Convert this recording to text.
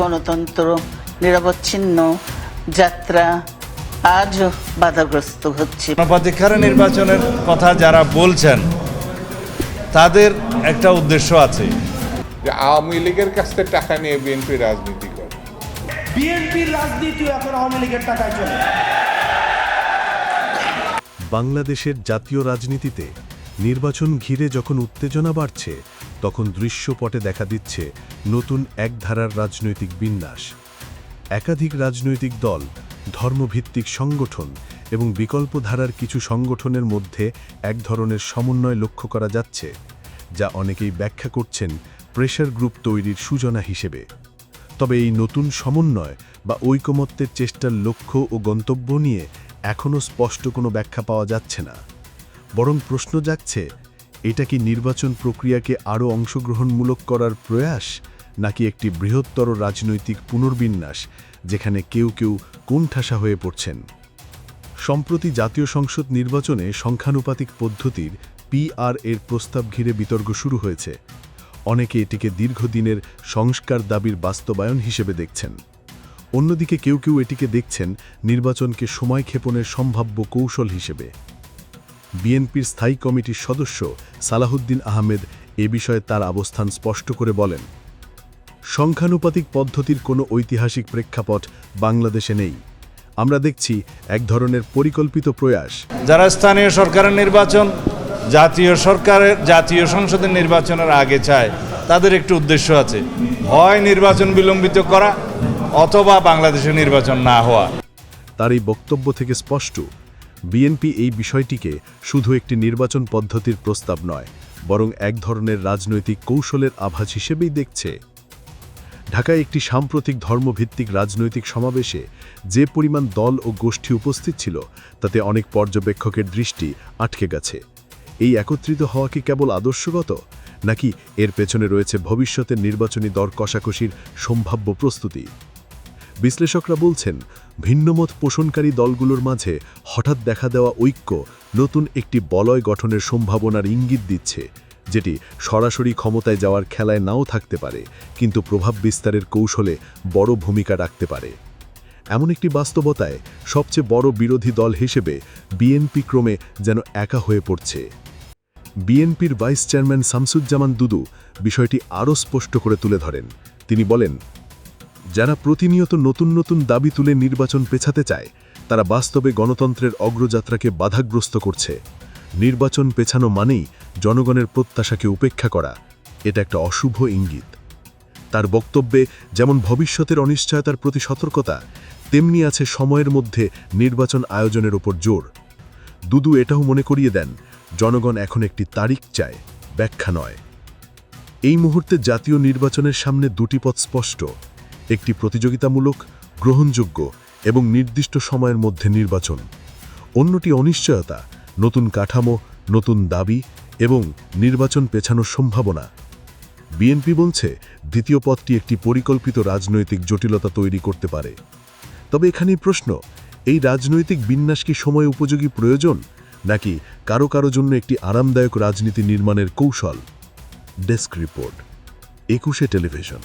গণতন্ত্র নিরবচ্ছিন্ন যাত্রা আজও বাধাগ্রস্ত হচ্ছে। গণপ্রতিকার নির্বাচনের কথা যারা বলছেন তাদের একটা উদ্দেশ্য আছে। যে আওয়ামী লীগের কাছ থেকে টাকা নিয়ে বিএনপি রাজনীতি করে। বিএনপির রাজনীতিও এখন আওয়ামী লীগের টাকায় চলে। বাংলাদেশের জাতীয় রাজনীতিতে নির্বাচন ঘিরে যখন উত্তেজনা বাড়ছে তখন দৃশ্যপটে দেখা দিচ্ছে নতুন এক ধারার রাজনৈতিক বিন্যাস। একাধিক রাজনৈতিক দল, ধর্মভিত্তিক সংগঠন এবং বিকল্প ধারার কিছু সংগঠনের মধ্যে এক ধরনের সমন্বয় লক্ষ্য করা যাচ্ছে, যা অনেকেই ব্যাখ্যা করছেন প্রেশার গ্রুপ তৈরির সূচনা হিসেবে। তবে এই নতুন সমন্বয় বা ঐকমত্যের চেষ্টার লক্ষ্য ও গন্তব্য নিয়ে এখনও স্পষ্ট কোনো ব্যাখ্যা পাওয়া যাচ্ছে না। বরং প্রশ্ন জাগছে এটা কি নির্বাচন প্রক্রিয়াকে আরও অংশগ্রহণমূলক করার প্রয়াস, নাকি একটি বৃহত্তর রাজনৈতিক পুনর্বিন্যাস, যেখানে কেউ কেউ কোণঠাসা হয়ে পড়ছেন? সম্প্রতি জাতীয় সংসদ নির্বাচনে সংখ্যানুপাতিক পদ্ধতির পিআর এর প্রস্তাব ঘিরে বিতর্ক শুরু হয়েছে। অনেকে এটিকে দীর্ঘদিনের সংস্কার দাবির বাস্তবায়ন হিসেবে দেখছেন। অন্যদিকে কেউ কেউ এটিকে দেখছেন নির্বাচনকে সময় ক্ষেপণের সম্ভাব্য কৌশল হিসেবে। বিএনপির স্থায়ী কমিটির সদস্য সালাহুদ্দিন আহমেদ এ বিষয়ে তার অবস্থান স্পষ্ট করে বলেন সংখ্যানুপাতিক পদ্ধতির কোনো ঐতিহাসিক প্রেক্ষাপট বাংলাদেশে নেই। আমরা দেখছি এক ধরনের পরিকল্পিত প্রয়াস। যারা স্থানীয় সরকারের নির্বাচন জাতীয় সরকারের জাতীয় সংসদের নির্বাচনের আগে চায় তাদের একটু উদ্দেশ্য আছে হয় নির্বাচন বিলম্বিত করা অথবা বাংলাদেশে নির্বাচন না হওয়া। তার এই বক্তব্য থেকে স্পষ্ট বিএনপি এই বিষয়টিকে শুধু একটি নির্বাচন পদ্ধতির প্রস্তাব নয়, বরং এক ধরনের রাজনৈতিক কৌশলের আভাস হিসেবেই দেখছে। ঢাকায় একটি সাম্প্রতিক ধর্মভিত্তিক রাজনৈতিক সমাবেশে যে পরিমাণ দল ও গোষ্ঠী উপস্থিত ছিল, তাতে অনেক পর্যবেক্ষকের দৃষ্টি আটকে গেছে। এই একত্রিত হওয়া কি কেবল আদর্শগত, নাকি এর পেছনে রয়েছে ভবিষ্যতের নির্বাচনী দর কষাকষির সম্ভাব্য প্রস্তুতি? বিশ্লেষকরা বলছেন, ভিন্নমত পোষণকারী দলগুলোর মাঝে হঠাৎ দেখা দেওয়া ঐক্য নতুন একটি বলয় গঠনের সম্ভাবনার ইঙ্গিত দিচ্ছে, যেটি সরাসরি ক্ষমতায় যাওয়ার খেলায় নাও থাকতে পারে, কিন্তু প্রভাব বিস্তারের কৌশলে বড় ভূমিকা রাখতে পারে। এমন একটি বাস্তবতায় সবচেয়ে বড় বিরোধী দল হিসেবে বিএনপি ক্রমে যেন একা হয়ে পড়ছে। বিএনপির ভাইস চেয়ারম্যান শামসুজ্জামান দুদু বিষয়টি আরও স্পষ্ট করে তুলে ধরেন। তিনি বলেন যারা প্রতিনিয়ত নতুন নতুন দাবি তুলে নির্বাচন পেছাতে চায়, তারা বাস্তবে গণতন্ত্রের অগ্রযাত্রাকে বাধাগ্রস্ত করছে। নির্বাচন পেছানো মানেই জনগণের প্রত্যাশাকে উপেক্ষা করা, এটা একটা অশুভ ইঙ্গিত। তার বক্তব্যে যেমন ভবিষ্যতের অনিশ্চয়তার প্রতি সতর্কতা, তেমনি আছে সময়ের মধ্যে নির্বাচন আয়োজনের ওপর জোর। দুদু এটাও মনে করিয়ে দেন, জনগণ এখন একটি তারিখ চায়, ব্যাখ্যা নয়। এই মুহূর্তে জাতীয় নির্বাচনের সামনে দুটি পথ স্পষ্ট। একটি প্রতিযোগিতামূলক, গ্রহণযোগ্য এবং নির্দিষ্ট সময়ের মধ্যে নির্বাচন। অন্যটি অনিশ্চয়তা, নতুন কাঠামো, নতুন দাবি এবং নির্বাচন পেছানোর সম্ভাবনা। বিএনপি বলছে, দ্বিতীয় পথটি একটি পরিকল্পিত রাজনৈতিক জটিলতা তৈরি করতে পারে। তবে এখানেই প্রশ্ন, এই রাজনৈতিক বিন্যাস কি সময় উপযোগী প্রয়োজন, নাকি কারও কারও জন্য একটি আরামদায়ক রাজনীতি নির্মাণের কৌশল? Desk report, Ekushey television.